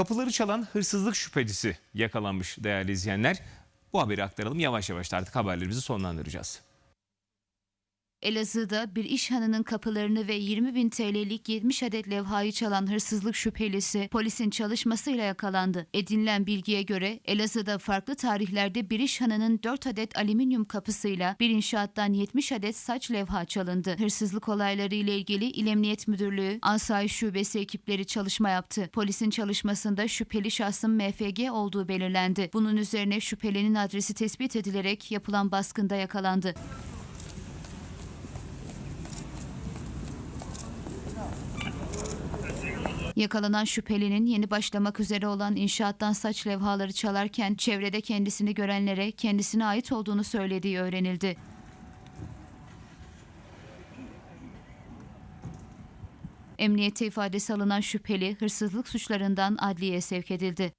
Kapıları çalan hırsızlık şüphelisi yakalanmış değerli izleyenler. Bu haberi aktaralım. Yavaş yavaş artık haberlerimizi sonlandıracağız. Elazığ'da bir iş hanının kapılarını ve 20 bin TL'lik 70 adet levhayı çalan hırsızlık şüphelisi polisin çalışmasıyla yakalandı. Edinilen bilgiye göre Elazığ'da farklı tarihlerde bir iş hanının 4 adet alüminyum kapısıyla bir inşaattan 70 adet saç levha çalındı. Hırsızlık olayları ile ilgili İl Emniyet Müdürlüğü, Asayiş Şubesi ekipleri çalışma yaptı. Polisin çalışmasında şüpheli şahsın MFG olduğu belirlendi. Bunun üzerine şüphelinin adresi tespit edilerek yapılan baskında yakalandı. Yakalanan şüphelinin yeni başlamak üzere olan inşaattan saç levhaları çalarken çevrede kendisini görenlere kendisine ait olduğunu söylediği öğrenildi. Emniyete ifadesi alınan şüpheli hırsızlık suçlarından adliyeye sevk edildi.